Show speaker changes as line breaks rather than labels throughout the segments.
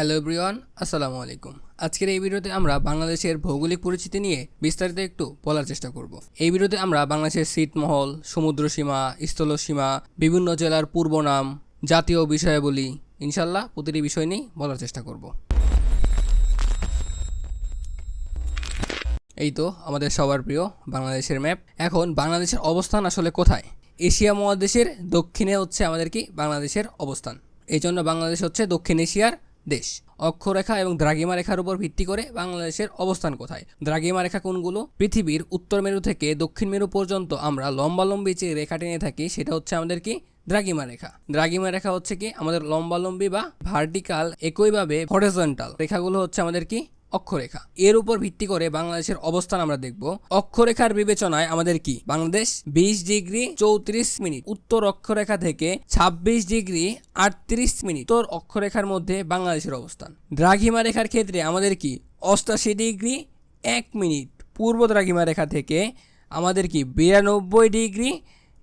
Hello everyone, আসসালামু আলাইকুম। আজকের এই ভিডিওতে আমরা বাংলাদেশের ভৌগোলিক পরিচিতি নিয়ে বিস্তারিত একটু বলার চেষ্টা করব। এই ভিডিওতে আমরা বাংলাদেশের শীতমহল সমুদ্র সীমা স্থলসীমা, বিভিন্ন জেলার পূর্ব নাম, জাতীয় বিষয়াবলী ইনশাল্লাহ প্রতিটি বিষয় নিয়ে বলার চেষ্টা করব। এই তো আমাদের সবার প্রিয় বাংলাদেশের ম্যাপ। এখন বাংলাদেশের অবস্থান আসলে কোথায়? এশিয়া মহাদেশের দক্ষিণে হচ্ছে আমাদের কি? বাংলাদেশের অবস্থান। এই জন্য বাংলাদেশ হচ্ছে দক্ষিণ এশিয়ার দেশ। অক্ষরেখা এবং দ্রাগিমা রেখার উপর ভিত্তি করে বাংলাদেশের অবস্থান কোথায়? দ্রাগিমা রেখা কোনগুলো? পৃথিবীর উত্তর মেরু থেকে দক্ষিণ মেরু পর্যন্ত আমরা লম্বালম্বী যে রেখা টেনে থাকি, সেটা হচ্ছে আমাদের কি? দ্রাগিমা রেখা দ্রাগিমা রেখা হচ্ছে কি? আমাদের লম্বালম্বী বা ভার্টিকাল একইভাবে হরিজন্টাল রেখাগুলো হচ্ছে আমাদের কি? অক্ষরেখা। এর উপর ভিত্তি করে বাংলাদেশের অবস্থান আমরা দেখব। অক্ষরেখার বিবেচনায় আমাদের কি? বাংলাদেশ বিশ ডিগ্রি চৌত্রিশ মিনিট। উত্তর অক্ষরেখা থেকে ২৬ ডিগ্রি আটত্রিশ মিনিট। উত্তর অক্ষরেখার মধ্যে বাংলাদেশের অবস্থান। দ্রাঘিমা রেখার ক্ষেত্রে আমাদের কি? অষ্টাশি ডিগ্রি এক মিনিট। পূর্ব দ্রাঘিমা রেখা থেকে আমাদের কি? বিরানব্বই ডিগ্রি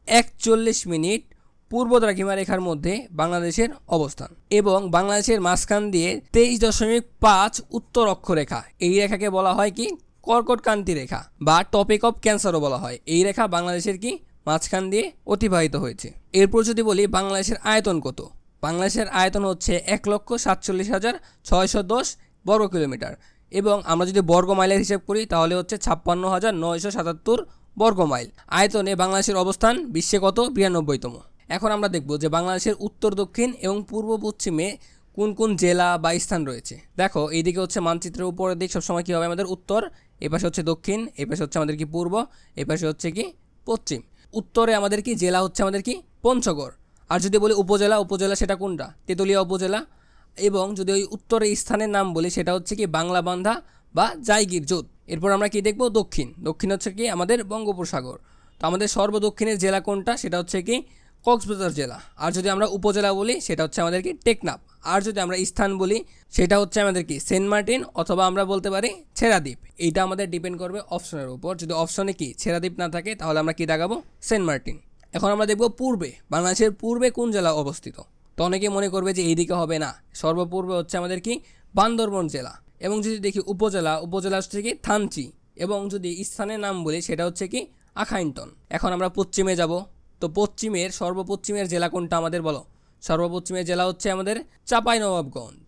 একচল্লিশ মিনিট। পূর্ব দ্রাঘিমা রেখার মধ্যে বাংলাদেশের অবস্থান এবং বাংলাদেশের মাঝখান দিয়ে তেইশ দশমিক পাঁচ উত্তর অক্ষরেখা। এই রেখাকে বলা হয় কি? কর্কটকান্তি রেখা বা টপিক অফ ক্যান্সারও বলা হয়। এই রেখা বাংলাদেশের কি? মাঝখান দিয়ে অতিবাহিত হয়েছে। এরপর যদি বলি বাংলাদেশের আয়তন কত? বাংলাদেশের আয়তন হচ্ছে এক লক্ষ সাতচল্লিশ হাজার ছয়শো দশ বর্গ কিলোমিটার এবং আমরা যদি বর্গ মাইলের হিসাব করি তাহলে হচ্ছে ছাপ্পান্ন হাজার নয়শো সাতাত্তর বর্গ মাইল। আয়তনে বাংলাদেশের অবস্থান বিশ্বে কত? বিরানব্বইতম। এখন আমরা দেখব যে বাংলাদেশের উত্তর, দক্ষিণ এবং পূর্ব পশ্চিমে কোন কোন জেলা বা স্থান রয়েছে। দেখো, এইদিকে হচ্ছে মানচিত্রের উপরের দিক সবসময় কী হবে আমাদের উত্তর, এপাশে হচ্ছে দক্ষিণ, এপাশে হচ্ছে আমাদের কি পূর্ব, এপাশে হচ্ছে কি পশ্চিম। উত্তরে আমাদের কি জেলা হচ্ছে আমাদের কি পঞ্চগড়। আর যদি বলি উপজেলা উপজেলা সেটা কোনটা? তেতুলিয়া উপজেলা। এবং যদি ওই উত্তরের স্থানের নাম বলি, সেটা হচ্ছে কি বাংলা বান্ধা বা জাইগির জোত এরপর আমরা কি দেখব? দক্ষিণ। দক্ষিণ হচ্ছে কি আমাদের বঙ্গোপসাগর। তো আমাদের সর্বদক্ষিণের জেলা কোনটা? সেটা হচ্ছে কি কক্সবাজার জেলা। আর যদি আমরা উপজেলা বলি, সেটা হচ্ছে আমাদেরকে টেকনাফ। আর যদি আমরা স্থান বলি, সেটা হচ্ছে আমাদের কি? সেন্ট মার্টিন অথবা আমরা বলতে পারি ছেড়াদ্বীপ। এইটা আমাদের ডিপেন্ড করবে অপশনের উপর। যদি অপশনে কি ছেড়াদ্বীপ না থাকে, তাহলে আমরা কি দেখাবো? Saint Martin. এখন আমরা দেখব পূর্বে। বাংলাদেশের পূর্বে কোন জেলা অবস্থিত? তো অনেকে মনে করবে যে এইদিকে হবে না। সর্বপূর্বে হচ্ছে আমাদের কি? বান্দরবন জেলা। এবং যদি দেখি উপজেলা উপজেলা হচ্ছে কি? থানচি। এবং যদি স্থানের নাম বলি, সেটা হচ্ছে কি? আখাইনটন এখন আমরা পশ্চিমে যাব। তো পশ্চিমের, সর্বপশ্চিমের জেলা কোনটা আমাদের বলো? সর্বপশ্চিমের জেলা হচ্ছে আমাদের চাঁপাইনবাবগঞ্জ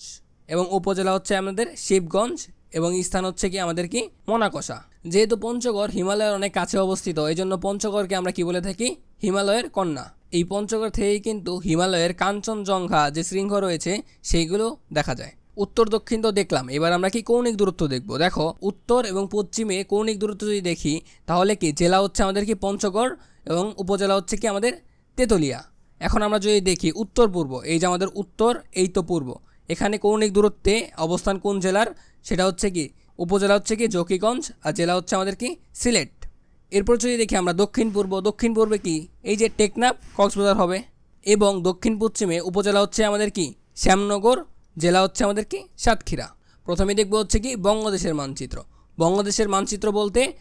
এবং উপজেলা হচ্ছে আমাদের শিবগঞ্জ এবং স্থান হচ্ছে কি আমাদের কি মনাকষা যেহেতু পঞ্চগড় হিমালয়ের অনেক কাছে অবস্থিত এই জন্য পঞ্চগড়কে আমরা কি বলে থাকি? হিমালয়ের কন্যা। এই পঞ্চগড় থেকেই কিন্তু হিমালয়ের কাঞ্চনজঙ্ঘা যে শৃঙ্গ রয়েছে, সেইগুলো দেখা যায়। উত্তর, দক্ষিণ তো দেখলাম। এবার আমরা কি কৌণিক দূরত্ব দেখব? দেখো, উত্তর এবং পশ্চিমে কৌণিক দূরত্ব যদি দেখি, তাহলে কি জেলা হচ্ছে আমাদের কি পঞ্চগড় এবং উপজেলা হচ্ছে কি আমাদের তেতুলিয়া? এখন আমরা যদি দেখি উত্তর, পূর্ব, এই যে আমাদের উত্তর, এই তো পূর্ব। এখানে কৌণিক দূরত্বে অবস্থান কোন জেলার? সেটা হচ্ছে কি, উপজেলা হচ্ছে কি জকিগঞ্জ, আর জেলা হচ্ছে আমাদের কি সিলেট। এরপর যদি দেখি আমরা দক্ষিণ, পূর্ব, দক্ষিণ, পূর্বে কি? এই যে টেকনাফ, কক্সবাজার হবে। এবং দক্ষিণ, পশ্চিমে উপজেলা হচ্ছে আমাদের কি? শ্যামনগর জেলা হচ্ছে আমাদের কি? সাতক্ষীরা। প্রথমে দেখব হচ্ছে কি বঙ্গদেশের মানচিত্র। বঙ্গদেশের মানচিত্র বলতে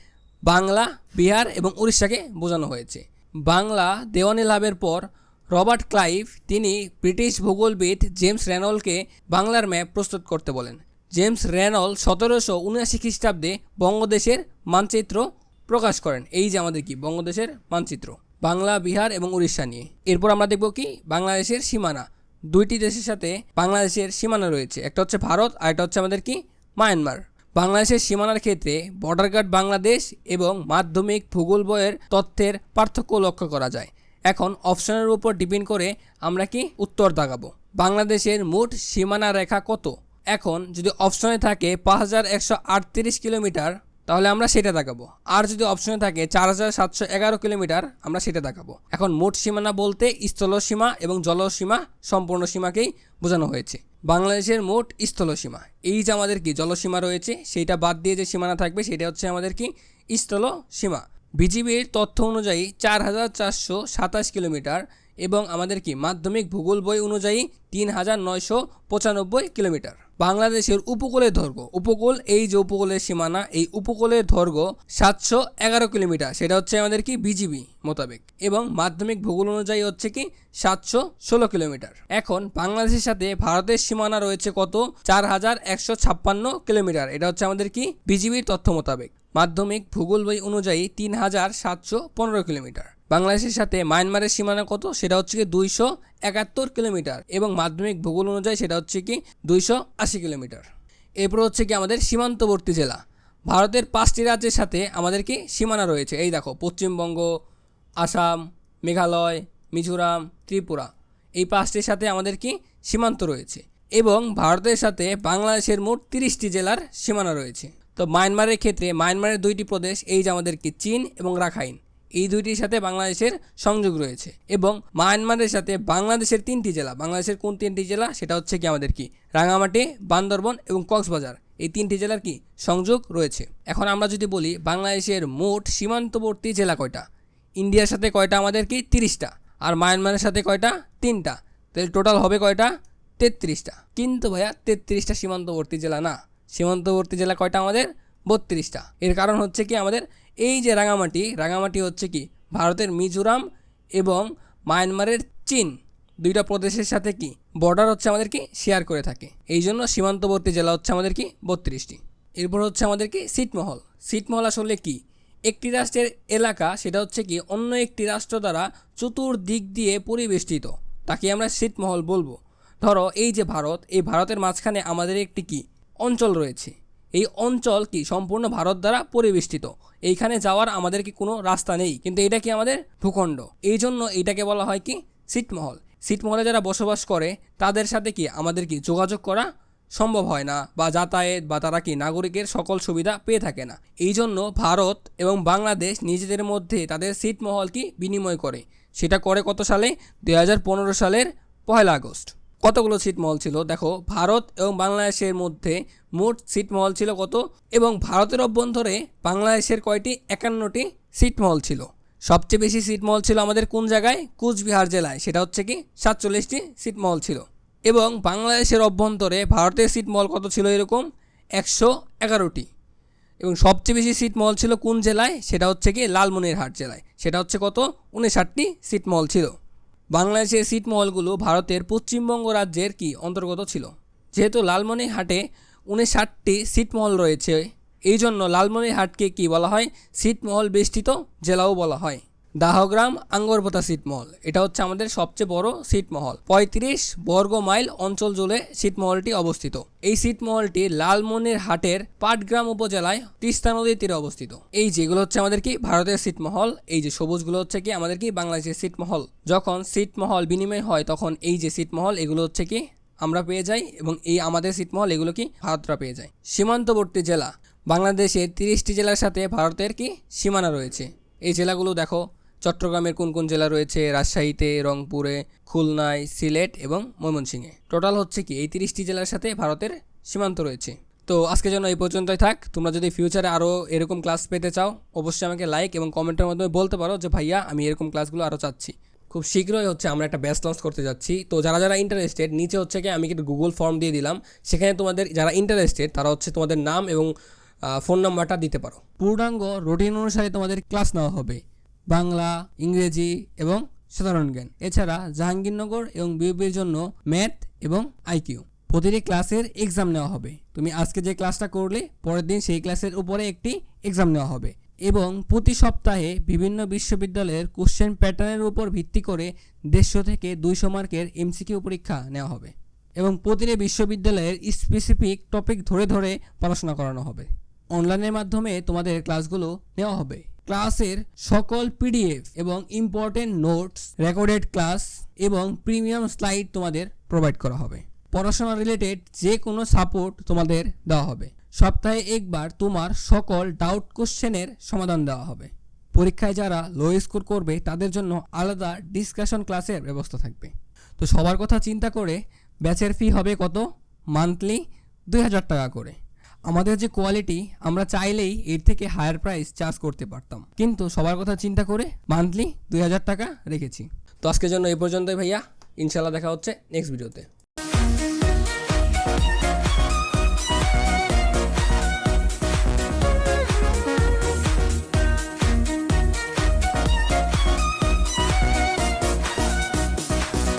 বাংলা, বিহার এবং উড়িষ্যাকে বোঝানো হয়েছে। বাংলা দেওয়ানি লাভের পর রবার্ট ক্লাইভ তিনি ব্রিটিশ ভূগোলবিদ জেমস রেনলকে বাংলার ম্যাপ প্রস্তুত করতে বলেন। জেমস রেনল সতেরোশো উনআশি খ্রিস্টাব্দে বঙ্গদেশের মানচিত্র প্রকাশ করেন। এই যে আমাদের কি? বঙ্গদেশের মানচিত্র। বাংলা, বিহার এবং উড়িষ্যা নিয়ে। এরপর আমরা দেখব কি? বাংলাদেশের সীমানা। দুইটি দেশের সাথে বাংলাদেশের সীমানা রয়েছে। একটা হচ্ছে ভারত আর একটা হচ্ছে আমাদের কি? মায়ানমার। বাংলাদেশের সীমানার ক্ষেত্রে বর্ডার গার্ড বাংলাদেশ এবং মাধ্যমিক ভূগোল বইয়ের তথ্যের পার্থক্য লক্ষ্য করা যায়। এখন অপশনের উপর ডিপেন্ড করে আমরা কি? উত্তর দাগাবো। বাংলাদেশের মোট সীমানা রেখা কত? এখন যদি অপশনে থাকে পাঁচ হাজার একশো আটত্রিশ কিলোমিটার তাহলে আমরা সেটা দেখাবো। আর যদি অপশনে থাকে চার হাজার সাতশো এগারো কিলোমিটার, আমরা সেটা দেখাবো। এখন মোট সীমানা বলতে স্থলসীমা এবং জলসীমা সম্পূর্ণ সীমাকেই বোঝানো হয়েছে। বাংলাদেশের মোট স্থলসীমা এই যে আমাদের কি জলসীমা রয়েছে, সেইটা বাদ দিয়ে যে সীমানা থাকবে, সেটা হচ্ছে আমাদের কি স্থল সীমা। বিজিবির তথ্য অনুযায়ী চার হাজার চারশো সাতাশ কিলোমিটার এবং আমাদের কি মাধ্যমিক ভূগোল বই অনুযায়ী তিন হাজার নয়শো পঁচানব্বই কিলোমিটার। বাংলাদেশের উপকূলের দৈর্ঘ্য উপকূল, এই যে উপকূলের সীমানা, এই উপকূলের দৈর্ঘ্য সাতশো এগারো কিলোমিটার। সেটা হচ্ছে আমাদের কি বিজিবি মোতাবেক। এবং মাধ্যমিক ভূগোল অনুযায়ী হচ্ছে কি সাতশো ষোলো কিলোমিটার। এখন বাংলাদেশের সাথে ভারতের সীমানা রয়েছে কত? চার হাজার একশো ছাপ্পান্ন কিলোমিটার। এটা হচ্ছে আমাদের কি বিজিবির তথ্য মোতাবেক। মাধ্যমিক ভূগোল বই অনুযায়ী তিন হাজার সাতশো পনেরো কিলোমিটার। বাংলাদেশের সাথে মায়ানমারের সীমানা কত? সেটা হচ্ছে কি দুইশো একাত্তর কিলোমিটার এবং মাধ্যমিক ভূগোল অনুযায়ী সেটা হচ্ছে কি দুইশো আশি কিলোমিটার। এরপর হচ্ছে কি আমাদের সীমান্তবর্তী জেলা। ভারতের পাঁচটি রাজ্যের সাথে আমাদের কি সীমানা রয়েছে? এই দেখো, পশ্চিমবঙ্গ, আসাম, মেঘালয়, মিজোরাম, ত্রিপুরা। এই পাঁচটির সাথে আমাদের কি সীমান্ত রয়েছে এবং ভারতের সাথে বাংলাদেশের মোট তিরিশটি জেলার সীমানা রয়েছে। তো মায়ানমারের ক্ষেত্রে মায়ানমারের দুইটি প্রদেশ, এই যে আমাদের কি চীন এবং রাখাইন। এই দুইটির সাথে বাংলাদেশের সংযোগ রয়েছে এবং মায়ানমারের সাথে বাংলাদেশের তিনটি জেলা। বাংলাদেশের কোন তিনটি জেলা? সেটা হচ্ছে কি আমাদের কি? রাঙামাটি, বান্দরবন এবং কক্সবাজার। এই তিনটি জেলার কি সংযোগ রয়েছে? এখন আমরা যদি বলি বাংলাদেশের মোট সীমান্তবর্তী জেলা কয়টা? ইন্ডিয়ার সাথে কয়টা? আমাদের কি তিরিশটা। আর মায়ানমারের সাথে কয়টা? তিনটা। তাহলে টোটাল হবে কয়টা? তেত্রিশটা। কিন্তু ভাইয়া, তেত্রিশটা সীমান্তবর্তী জেলা না। সীমান্তবর্তী জেলা কয়টা আমাদের? বত্রিশটা। এর কারণ হচ্ছে কি আমাদের এই যে রাঙামাটি রাঙামাটি হচ্ছে কি? ভারতের মিজোরাম এবং মায়ানমারের চীন। দুইটা প্রদেশের সাথে কি? বর্ডার হচ্ছে আমাদের কি? শেয়ার করে থাকে। এই জন্য সীমান্তবর্তী জেলা হচ্ছে আমাদের কি? বত্রিশটি। এরপর হচ্ছে আমাদের কি? সিটমহল সিটমহল আসলে কি? একটি রাষ্ট্রের এলাকা, সেটা হচ্ছে কি? অন্য একটি রাষ্ট্র দ্বারা চতুর্দিক দিয়ে পরিবেষ্টিত। তাকে আমরা সিটমহল বলব। ধরো, এই যে ভারত, এই ভারতের মাঝখানে আমাদের একটি কি? অঞ্চল রয়েছে। এই অঞ্চল কি সম্পূর্ণ ভারত দ্বারা পরিবেষ্টিত? এইখানে যাওয়ার আমাদের কি কোনো রাস্তা নেই? কিন্তু এটা কি আমাদের ভূখণ্ড? এই জন্য এইটাকে বলা হয় কি? সিটমহল সিটমহলে যারা বসবাস করে, তাদের সাথে কি আমাদের কি যোগাযোগ করা সম্ভব হয় না? বা যাতায়াত বা তারা কি নাগরিকের সকল সুবিধা পেয়ে থাকে না? এই জন্য ভারত এবং বাংলাদেশ নিজেদের মধ্যে তাদের সিটমহল কি বিনিময় করে? সেটা করে কত সালে? দু হাজার পনেরো সালের পয়লা আগস্ট। কতগুলো ছিটমহল ছিল? দেখো, ভারত এবং বাংলাদেশের মধ্যে মোট ছিটমহল ছিল কত? এবং ভারতের অভ্যন্তরে বাংলাদেশের কয়টি? একান্নটি ছিটমহল ছিল। সবচেয়ে বেশি ছিটমহল ছিল আমাদের কোন জায়গায়? কুচবিহার জেলায়। সেটা হচ্ছে কি? সাতচল্লিশটি ছিটমহল ছিল। এবং বাংলাদেশের অভ্যন্তরে ভারতের ছিটমহল কত ছিল এরকম? একশো এগারোটি। এবং সবচেয়ে বেশি ছিটমহল ছিল কোন জেলায়? সেটা হচ্ছে কি? লালমনিরহাট জেলায়। সেটা হচ্ছে কত? উনষাটটি ছিটমহল ছিল। বাংলাদেশের ছিটমহলগুলো ভারতের পশ্চিমবঙ্গ রাজ্যের কি অন্তর্গত ছিল? যেহেতু লালমনিরহাটে উনষাটটি ছিটমহল রয়েছে এই জন্য লালমনিরহাটকে কি বলা হয়? ছিটমহল বেষ্টিত জেলাও বলা হয়। দাহগ্রাম আঙ্গরপোতা ছিটমহল এটা হচ্ছে আমাদের সবচেয়ে বড় ছিটমহল পঁয়ত্রিশ বর্গ মাইল অঞ্চল জুড়ে ছিটমহলটি অবস্থিত। এই ছিটমহলটি লালমনিরহাটের পাটগ্রাম উপজেলায় তিস্তা নদীর তীরে অবস্থিত। এই যেগুলো হচ্ছে আমাদের কি ভারতের ছিটমহল এই যে সবুজগুলো হচ্ছে কি আমাদের কি বাংলাদেশের ছিটমহল যখন ছিটমহল বিনিময় হয়, তখন এই যে ছিটমহল এগুলো হচ্ছে কি আমরা পেয়ে যাই এবং এই আমাদের ছিটমহল এগুলো কি ভারতরা পেয়ে যায়। সীমান্তবর্তী জেলা, বাংলাদেশের তিরিশটি জেলার সাথে ভারতের কি সীমানা রয়েছে। এই জেলাগুলো দেখো চট্টগ্রামের কোন কোন জেলা রয়েছে? রাজশাহীতে, রংপুরে, খুলনায়, সিলেট এবং ময়মনসিংহে। টোটাল হচ্ছে কি, এই তিরিশটি জেলার সাথে ভারতের সীমান্ত রয়েছে। তো আজকের জন্য এই পর্যন্তই থাক। তোমরা যদি ফিউচারে আরও এরকম ক্লাস পেতে চাও, অবশ্যই আমাকে লাইক এবং কমেন্টের মাধ্যমে বলতে পারো যে, ভাইয়া, আমি এরকম ক্লাসগুলো আরও চাচ্ছি। খুব শীঘ্রই হচ্ছে আমরা একটা ব্যাচ লঞ্চ করতে যাচ্ছি। তো যারা যারা ইন্টারেস্টেড নিচে হচ্ছে কি, আমি একটা গুগল ফর্ম দিয়ে দিলাম। সেখানে তোমাদের, যারা ইন্টারেস্টেড তারা হচ্ছে তোমাদের নাম এবং ফোন নাম্বারটা দিতে পারো। পূর্ণাঙ্গ রুটিন অনুসারে তোমাদের ক্লাস নেওয়া হবে। বাংলা, ইংরেজি এবং সাধারণ জ্ঞান। এছাড়া জাহাঙ্গীরনগর এবং বিউপির জন্য ম্যাথ এবং আইকিউ প্রতিটি ক্লাসের এক্সাম নেওয়া হবে। তুমি আজকে যে ক্লাসটা করলে, পরের দিন সেই ক্লাসের উপরে একটি এক্সাম নেওয়া হবে। এবং প্রতি সপ্তাহে বিভিন্ন বিশ্ববিদ্যালয়ের কোশ্চেন প্যাটার্নের উপর ভিত্তি করে দেড়শো থেকে দুইশো মার্কের এমসিকিউ পরীক্ষা নেওয়া হবে। এবং প্রতিটি বিশ্ববিদ্যালয়ের স্পেসিফিক টপিক ধরে ধরে পড়াশোনা করানো হবে। অনলাইনের মাধ্যমে তোমাদের ক্লাসগুলো নেওয়া হবে। ক্লাসের সকল পিডিএফ এবং ইম্পর্টেন্ট নোটস রেকর্ডেড ক্লাস এবং প্রিমিয়াম স্লাইড তোমাদের প্রোভাইড করা হবে। পড়াশোনা রিলেটেড যে কোনো সাপোর্ট তোমাদের দেওয়া হবে। সপ্তাহে একবার তোমার সকল ডাউট কোশ্চেনের সমাধান দেওয়া হবে। পরীক্ষায় যারা লো স্কোর করবে, তাদের জন্য আলাদা ডিসকাশন ক্লাসের ব্যবস্থা থাকবে। তো সবার কথা চিন্তা করে ব্যাচের ফি হবে কত? মান্থলি দুই হাজার টাকা করে। আমাদের যে কোয়ালিটি আমরা চাইলেই এর থেকে হায়ার প্রাইস চার্জ করতে পারতাম। কিন্তু সবার কথা চিন্তা করে মান্থলি দুই হাজার টাকা রেখেছি। তো আজকের জন্য এই পর্যন্তই ভাইয়া। ইনশাল্লাহ দেখা হচ্ছে নেক্সট ভিডিওতে